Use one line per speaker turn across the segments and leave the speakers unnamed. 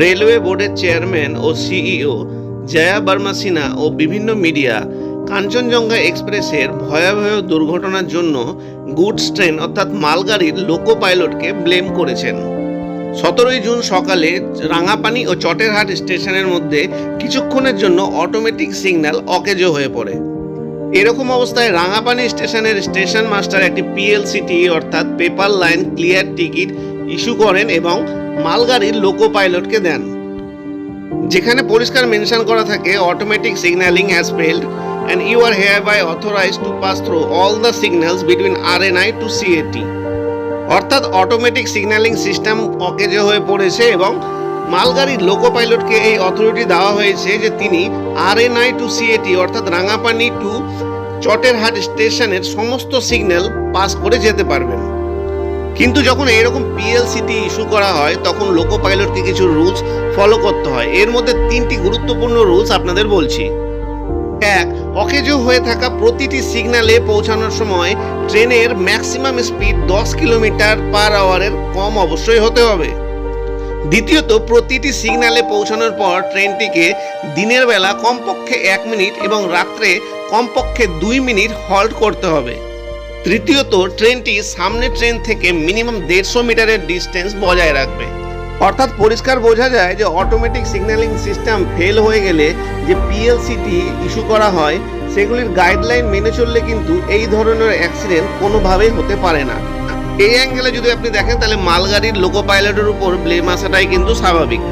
Railway বোর্ডের chairman ও CEO Jaya Varma Sinha ও বিভিন্ন মিডিয়া কাঞ্চনজঙ্ঘা এক্সপ্রেসের ভয়াবহ দুর্ঘটনার জন্য গুডস ট্রেন অর্থাৎ মালগাড়ির লোকো পাইলটকে ব্লেম করেছেন। সতেরোই জুন সকালে রাঙাপানি ও চটেরহাট স্টেশনের মধ্যে কিছুক্ষণের জন্য অটোমেটিক সিগন্যাল অকেজো হয়ে পড়ে। এরকম অবস্থায় রাঙাপানি স্টেশনের স্টেশন মাস্টার একটি পিএলসিটি অর্থাৎ paper line clear ticket issue করেন এবং মালগাড়ির লোকো পাইলটকে দেন। যেখানে পরিষ্কার মেনশন করা থাকে automatic signalling has failed and you are hereby authorize to pass through all the signals between R N I to CAT অর্থাৎ অটোমেটিক সিগন্যালিং সিস্টেম অকেজে হয়ে পড়েছে এবং মালগাড়ির লোকো পাইলটকে এই অথরিটি দেওয়া হয়েছে যে তিনি R N I to CAT অর্থাৎ রাঙাপানি টু চটেরহাট স্টেশনের সমস্ত সিগন্যাল পাস করে যেতে পারবেন। কিন্তু যখন এরকম পিএলসিটি ইস্যু করা হয়, তখন লোকো পাইলটকে কিছু রুলস ফলো করতে হয়। এর মধ্যে তিনটি গুরুত্বপূর্ণ রুলস আপনাদের বলছি। এক, অকেজো হয়ে থাকা প্রতিটি সিগন্যালে পৌঁছানোর সময় ট্রেনের ম্যাক্সিমাম স্পিড দশ কিলোমিটার পার আওয়ারের কম অবশ্যই হতে হবে। দ্বিতীয়ত, প্রতিটি সিগন্যালে পৌঁছানোর পর ট্রেনটিকে দিনের বেলা কমপক্ষে এক মিনিট এবং রাত্রে কমপক্ষে দুই মিনিট হল্ট করতে হবে। তৃতীয়ত, ট্রেনটি সামনে ট্রেন থেকে মিনিমাম দেড়শো মিটারের ডিস্টেন্স বজায় রাখবে। অর্থাৎ পরিষ্কার বোঝা যায় যে অটোমেটিক সিগন্যালিং সিস্টেম ফেল হয়ে গেলে যে পিএলসিটি ইস্যু করা হয়, সেগুলির গাইডলাইন মেনে চললে কিন্তু এই ধরনের অ্যাক্সিডেন্ট কোনোভাবেই হতে পারে না। এই অ্যাঙ্গেলে যদি আপনি দেখেন, তাহলে মালগাড়ির লোকো পাইলটের উপর ব্লেম আসাটাই কিন্তু স্বাভাবিক।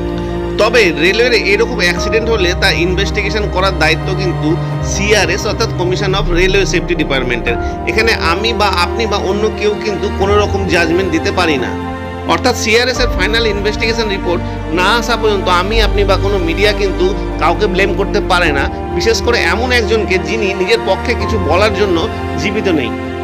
তবে রেলওয়ের এরকম অ্যাক্সিডেন্ট হলে তা ইনভেস্টিগেশন করার দায়িত্ব কিন্তু সিআরএস অর্থাৎ কমিশন অফ রেলওয়ে সেফটি ডিপার্টমেন্টের এখানে আমি বা আপনি বা অন্য কেউ কিন্তু কোনো রকম জাজমেন্ট দিতে পারি না। অর্থাৎ সিআরএস এর ফাইনাল ইনভেস্টিগেশন রিপোর্ট না আসা পর্যন্ত আমি, আপনি বা কোনো মিডিয়া কিন্তু কাউকে ব্লেম করতে পারে না। বিশেষ করে এমন একজনকে যিনি নিজের পক্ষে কিছু বলার জন্য জীবিত নেই।